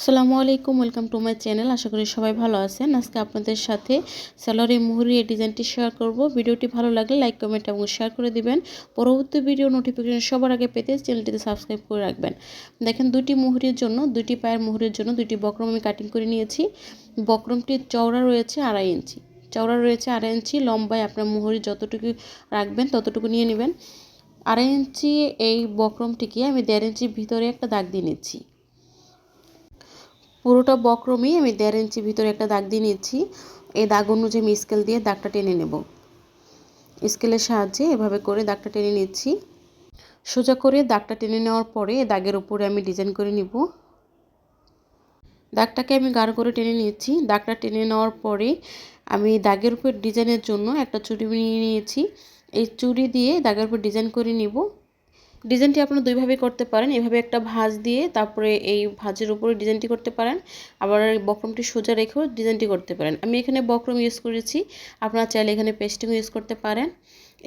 আসসালামু আলাইকুম welcome to my channel আশা করি সবাই ভালো আছেন। আজকে আপনাদের সাথে স্যালারি মুহুরি এই ডিজাইনটি শেয়ার করব। ভিডিওটি ভালো লাগলে লাইক কমেন্ট এবং শেয়ার করে দিবেন। পরবর্তী ভিডিও নোটিফিকেশন সবার আগে পেতে চ্যানেলটিতে সাবস্ক্রাইব করে রাখবেন। দেখেন দুটি মুহুরির জন্য দুটি পায়ের মুহুরির জন্য দুটি বক্রম আমি কাটিং করে নিয়েছি। বক্রমটি চওড়া রয়েছে আড়াই ইঞ্চি। চওড়া রয়েছে আড়াই ইঞ্চি, লম্বায় আপনার মুহুরি যতটুকু রাখবেন ততটুকু নিয়ে নেবেন। আড়াই ইঞ্চি এই বক্রমটিকে আমি দেড় ইঞ্চি ভিতরে একটা দাগ দিয়ে নিচ্ছি। পুরোটা বক্রমেই আমি দেড় ইঞ্চি ভিতরে একটা দাগ দিয়ে নিচ্ছি এই দাগ অনুযায়ী আমি স্কেল দিয়ে দাগটা টেনে নেব। স্কেলের সাহায্যে এভাবে করে দাগটা টেনে নিচ্ছি। সোজা করে দাগটা টেনে নেওয়ার পরে দাগের উপরে আমি ডিজাইন করে নিব। দাগটাকে আমি গাঢ় করে টেনে নিয়েছি। দাগটা টেনে নেওয়ার পরে আমি দাগের উপর ডিজাইনের জন্য একটা চুড়ি নিয়ে নিয়েছি। এই চুড়ি দিয়ে দাগের উপর ডিজাইন করে নিব। ডিজাইনটি আপনারা দুইভাবে করতে পারেন। এভাবে একটা ভাঁজ দিয়ে তারপরে এই ভাঁজের উপরে ডিজাইনটি করতে পারেন। আবার বক্রমটি সোজা রেখেও ডিজাইনটি করতে পারেন। আমি এখানে বক্রম ইউজ করেছি। আপনারা চাইলে এখানে পেস্টিং ইউজ করতে পারেন।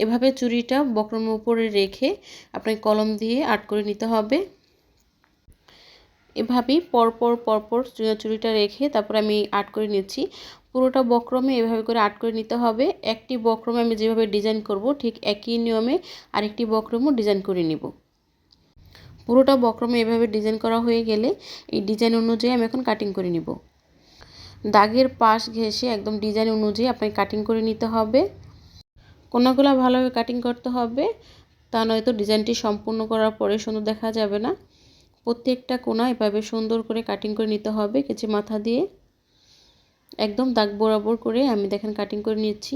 এভাবে চুরিটা বক্রমের উপরে রেখে আপনাকে কলম দিয়ে আর্ট করে নিতে হবে। এভাবেই পরপর পরপর চুরিটা রেখে তারপর আমি আর্ট করে নিচ্ছি। পুরোটা বক্রমে এভাবে করে আর্ট করে নিতে হবে। একটি বক্রমে আমি যেভাবে ডিজাইন করব, ঠিক একই নিয়মে আরেকটি বক্রমও ডিজাইন করে নিব। পুরোটা বক্রমে এভাবে ডিজাইন করা হয়ে গেলে এই ডিজাইন অনুযায়ী আমি এখন কাটিং করে নিব। দাগের পাশ ঘেঁষে একদম ডিজাইন অনুযায়ী আপনাকে কাটিং করে নিতে হবে। কোনাগুলো ভালোভাবে কাটিং করতে হবে। তা নয়তো ডিজাইনটি সম্পূর্ণ করার পরে সুন্দর দেখা যাবে না। প্রত্যেকটা কোনা এভাবে সুন্দর করে কাটিং করে নিতে হবে, কেচে মাথা দিয়ে। একদম দাগ বরাবর করে আমি দেখেন কাটিং করে নিচ্ছি।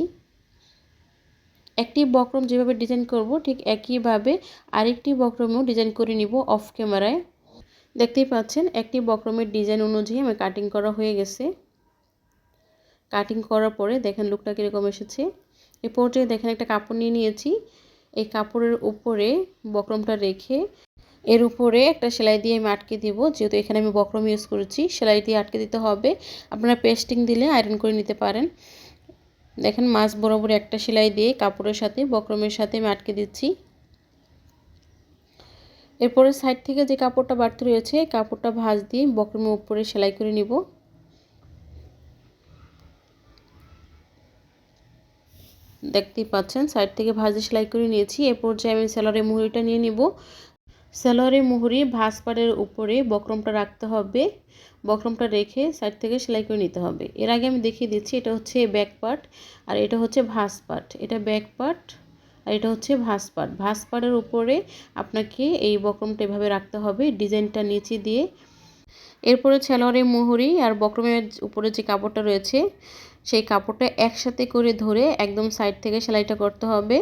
একটি বক্রম যেভাবে ডিজাইন করব, ঠিক একইভাবে আরেকটি বক্রমেও ডিজাইন করে নিব অফ ক্যামেরায় দেখতেই পাচ্ছেন, একটি বক্রমের ডিজাইন অনুযায়ী আমার কাটিং করা হয়ে গেছে। কাটিং করার পরে দেখেন লুকটা কীরকম এসেছে। এ পর্যায়ে দেখেন একটা কাপড় নিয়ে নিয়েছি। এই কাপড়ের উপরে বক্রমটা রেখে এর উপরে একটা সেলাই দিয়ে আমি আটকে দিব, যেহেতু এখানে আমি বক্রম ইউজ করেছি, সেলাই দিয়ে আটকে দিতে হবে। আপনারা পেস্টিং দিলে আয়রন করে নিতে পারেন। দেখেন মাছ বরাবর একটা সেলাই দিয়ে কাপড়ের সাথে, বক্রমের সাথে আমি আটকে দিচ্ছি। এরপরে সাইড থেকে যে কাপড়টা বাড়তে রয়েছে কাপড়টা ভাঁজ দিয়ে বক্রমের উপরে সেলাই করে নিব। দেখতেই পাচ্ছেন সাইড থেকে ভাজে সেলাই করে নিয়েছি। এ পর্যায়ে আমি সেলারের মুহুরিটা নিয়ে নিব সেলোয়ারের মুহুরি ভাঁজপাড়ের উপরে বক্রমটা রাখতে হবে। বক্রমটা রেখে সাইড থেকে সেলাই করে নিতে হবে। এর আগে আমি দেখিয়ে দিচ্ছি, এটা হচ্ছে ব্যাক পার্ট আর এটা হচ্ছে ভাঁজ পার্ট এটা ব্যাক পার্ট আর এটা হচ্ছে ভাঁজ পার্ট ভাঁজ পাড়ের উপরে আপনাকে এই বক্রমটা এভাবে রাখতে হবে, ডিজাইনটা নিচে দিয়ে। এরপরে সেলোয়ারের মুহুরি আর বক্রমের উপরে যে কাপড়টা রয়েছে, সেই কাপড়টা একসাথে করে ধরে একদম সাইড থেকে সেলাইটা করতে হবে।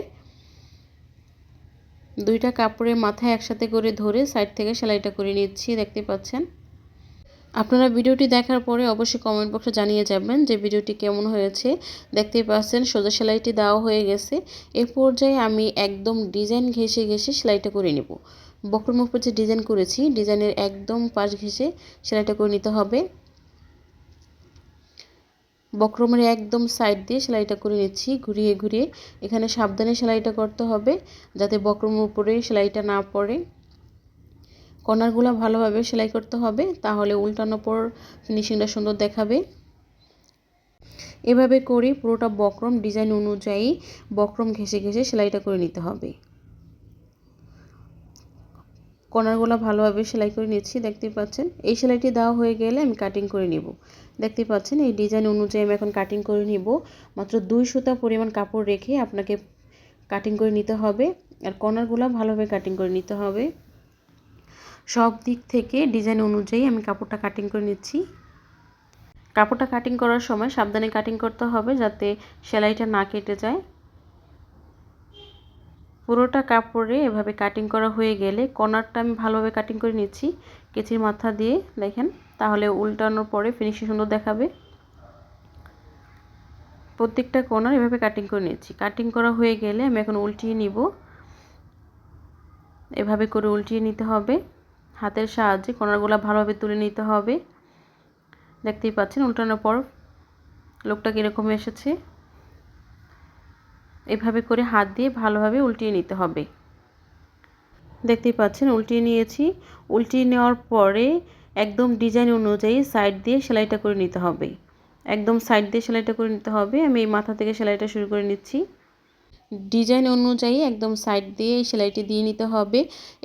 দুইটা কাপড়ের মাথায় একসাথে করে ধরে সাইড থেকে সেলাইটা করে নিচ্ছি, দেখতে পাচ্ছেন? আপনারা ভিডিওটি দেখার পরে অবশ্যই কমেন্ট বক্সে জানিয়ে যাবেন যে ভিডিওটি কেমন হয়েছে। দেখতেই পাচ্ছেন, সোজা সেলাইটি দেওয়া হয়ে গেছে। এ পর্যায়ে আমি একদম ডিজাইন ঘেসে ঘেসে সেলাইটা করে নেব। বক্রম উপর যে ডিজাইন করেছি, ডিজাইনের একদম পাশ ঘেসে সেলাইটা করে নিতে হবে। বক্রমের একদম সাইড দিয়ে সেলাইটা করে নিচ্ছি, ঘুরিয়ে ঘুরিয়ে। এখানে সাবধানে সেলাইটা করতে হবে, যাতে বক্রমের উপরে সেলাইটা না পড়ে। কর্নারগুলো ভালোভাবে সেলাই করতে হবে, তাহলে উল্টানোর পর ফিনিশিংটা সুন্দর দেখাবে। এভাবে করে পুরোটা বক্রম ডিজাইন অনুযায়ী বক্রম ঘেসে ঘেসে সেলাইটা করে নিতে হবে। কর্নারগুলো ভালোভাবে সেলাই করে নিচ্ছি, দেখতেই পাচ্ছেন। এই সেলাইটি দেওয়া হয়ে গেলে আমি কাটিং করে নিব। দেখতেই পাচ্ছেন, এই ডিজাইন অনুযায়ী আমি এখন কাটিং করে নিব। মাত্র দুই সুতা পরিমাণ কাপড় রেখে আপনাকে কাটিং করে নিতে হবে আর কর্নারগুলো ভালোভাবে কাটিং করে নিতে হবে। সব দিক থেকে ডিজাইন অনুযায়ী আমি কাপড়টা কাটিং করে নিচ্ছি। কাপড়টা কাটিং করার সময় সাবধানে কাটিং করতে হবে যাতে সেলাইটা না কেটে যায়। পুরোটা কাপড়ে এভাবে কাটিং করা হয়ে গেলে কর্নারটা আমি ভালোভাবে কাটিং করে নিচ্ছি, কেচির মাথা দিয়ে, দেখেন, তাহলে উল্টানোর পরে ফিনিশিং সুন্দর দেখাবে। প্রত্যেকটা কর্নার এভাবে কাটিং করে নিচ্ছি। কাটিং করা হয়ে গেলে আমি এখন উল্টিয়ে নিব। এভাবে করে উল্টিয়ে নিতে হবে। হাতের সাহায্যে কর্নারগুলো ভালোভাবে তুলে নিতে হবে। দেখতেই পাচ্ছেন, উল্টানোর পর লোকটা কীরকম এসেছে। এভাবে করে হাত দিয়ে ভালোভাবে উল্টিয়ে নিতে হবে। দেখতেই পাচ্ছেন, উল্টিয়ে নিয়েছি। উল্টিয়ে নেওয়ার পরে একদম ডিজাইন অনুযায়ী সাইড দিয়ে সেলাইটা করে নিতে হবে। একদম সাইড দিয়ে সেলাইটা করে নিতে হবে। আমি এই মাথা থেকে সেলাইটা শুরু করে নিচ্ছি। ডিজাইন অনুযায়ী একদম সাইড দিয়ে সেলাইটি দিয়ে নিতে হবে।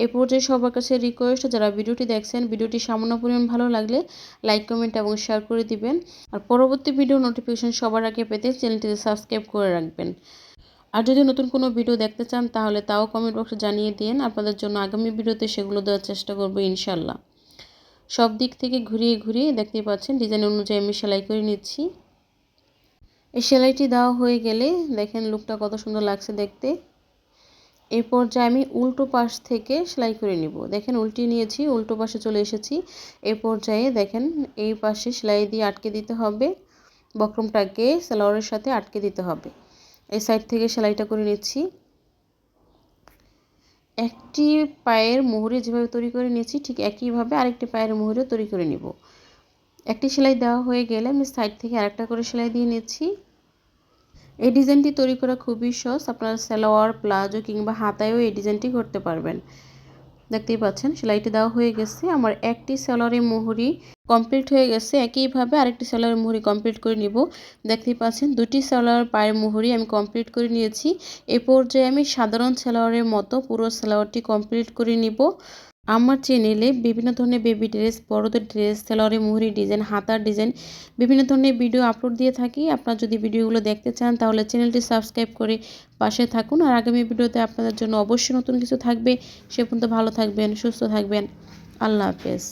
এ পর্যায়ে সবার কাছে রিকোয়েস্ট যারা ভিডিওটি দেখছেন, ভিডিওটি সামান্য পরিমাণ ভালো লাগলে লাইক কমেন্ট এবং শেয়ার করে দিবেন। আর পরবর্তী ভিডিও নোটিফিকেশন সবার আগে পেতে চ্যানেলটিতে সাবস্ক্রাইব করে রাখবেন। আর যদি নতুন কোনো ভিডিও দেখতে চান, তাহলে তাও কমেন্ট বক্সে জানিয়ে দিন। আপনাদের জন্য আগামী ভিডিওতে সেগুলো দেওয়ার চেষ্টা করব ইনশাল্লাহ সব দিক থেকে ঘুরিয়ে ঘুরিয়ে দেখতেই পাচ্ছেন ডিজাইন অনুযায়ী আমি সেলাই করে নিচ্ছি। এই সেলাইটি দেওয়া হয়ে গেলে দেখেন লুকটা কত সুন্দর লাগছে দেখতে। এই পর্যায়ে আমি উল্টো পাশ থেকে সেলাই করে নিব। দেখেন উল্টি নিয়েছি, উল্টো পাশে চলে এসেছি। এই পর্যায়ে দেখেন এই পাশে সেলাই দিয়ে আটকে দিতে হবে। বক্রমটাকে সেলোয়ারের সাথে আটকে দিতে হবে। এই সাইড থেকে সেলাইটা করে নিচ্ছি। একটি পায়ের মোহরে যেভাবে তৈরি করে নিয়েছি, ঠিক একইভাবে আরেকটি পায়ের মোহরে তৈরি করে নিব। একটি সেলাই দেওয়া হয়ে গেলে আমি সাইড থেকে আরেকটা করে সেলাই দিয়ে নিচ্ছি। এই ডিজাইনটি তৈরি করা খুবই সহজ, আপনারা সালোয়ার, প্লাজো কিংবা হাতায়ও এই ডিজাইনটি করতে পারবেন। দেখতেই পাচ্ছেন, সেলাইটি দেওয়া হয়ে গেছে। আমার একটি স্যালারি মুহুরি কমপ্লিট হয়ে গেছে। একইভাবে আরেকটি স্যালারি মুহুরি কমপ্লিট করে নিব। দেখতেই পাচ্ছেন, দুটি স্যালার পায়ের মুহুরি আমি কমপ্লিট করে নিয়েছি। এ পর্যায়ে আমি সাধারণ স্যালারের মতো পুরো স্যালারটি কমপ্লিট করে নিব। আমার চ্যানেলে বিভিন্ন ধরনের বেবি ড্রেস বড়দের ড্রেস সেলরে মুহুরি ডিজাইন হাতার ডিজাইন বিভিন্ন ধরনের ভিডিও আপলোড দিয়ে থাকি। আপনারা যদি ভিডিওগুলো দেখতে চান, তাহলে চ্যানেলটি সাবস্ক্রাইব করে পাশে থাকুন। আর আগামী ভিডিওতে আপনাদের জন্য অবশ্যই নতুন কিছু থাকবে। সে পর্যন্ত ভালো থাকবেন, সুস্থ থাকবেন। আল্লাহ হাফেজ।